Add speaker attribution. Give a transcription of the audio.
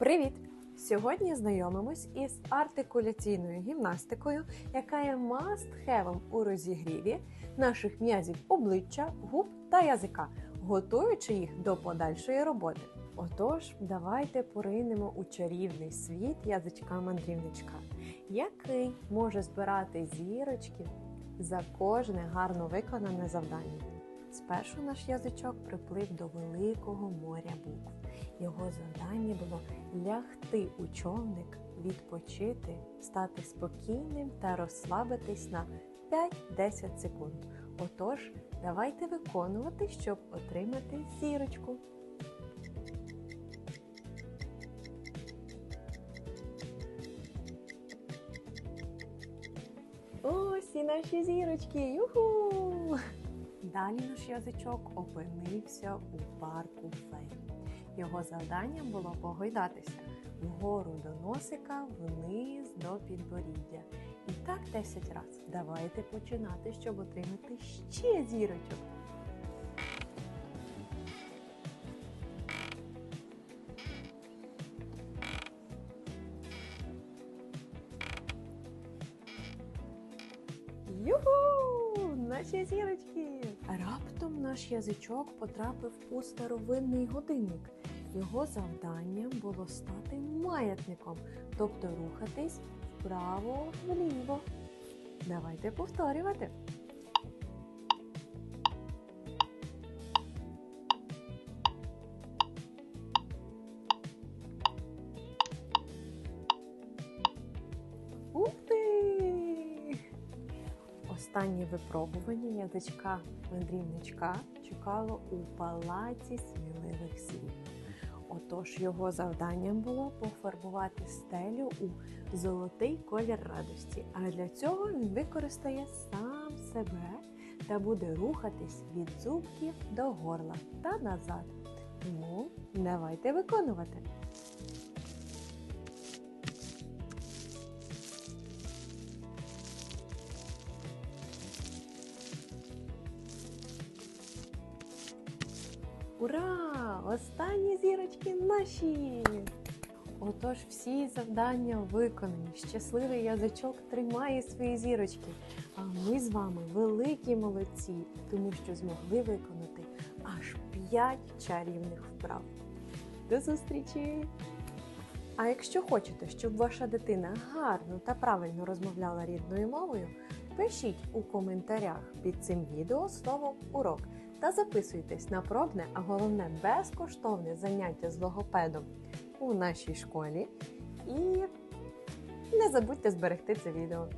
Speaker 1: Привіт! Сьогодні знайомимось із артикуляційною гімнастикою, яка є must-have у розігріві наших м'язів обличчя, губ та язика, готуючи їх до подальшої роботи. Отож, давайте поринемо у чарівний світ язичка-мандрівничка, який може збирати зірочки за кожне гарно виконане завдання. Спершу наш язичок приплив до великого моря букв. Його завдання було лягти у човник, відпочити, стати спокійним та розслабитись на 5-10 секунд. Отож, давайте виконувати, щоб отримати зірочку. Ось і наші зірочки. Юху! Далі наш язичок опинився у парку фей. Його завданням було погойдатися вгору до носика, вниз до підборіддя. І так 10 разів. Давайте починати, щоб отримати ще зірочок. Юху! Наші зірочки! Раптом наш язичок потрапив у старовинний годинник. Його завданням було стати маятником, тобто рухатись вправо-вліво. Давайте повторювати. Останнє випробування язичка мандрівничка чекало у палаці сміливих слів. Отож його завданням було пофарбувати стелю у золотий колір радості. А для цього він використає сам себе та буде рухатись від зубків до горла та назад. Тому давайте виконувати. Ура! Останні зірочки наші! Отож, всі завдання виконані. Щасливий язичок тримає свої зірочки. А ми з вами великі молодці, тому що змогли виконати аж 5 чарівних вправ. До зустрічі! А якщо хочете, щоб ваша дитина гарно та правильно розмовляла рідною мовою, пишіть у коментарях під цим відео слово урок та записуйтесь на пробне, а головне безкоштовне заняття з логопедом у нашій школі. І не забудьте зберегти це відео.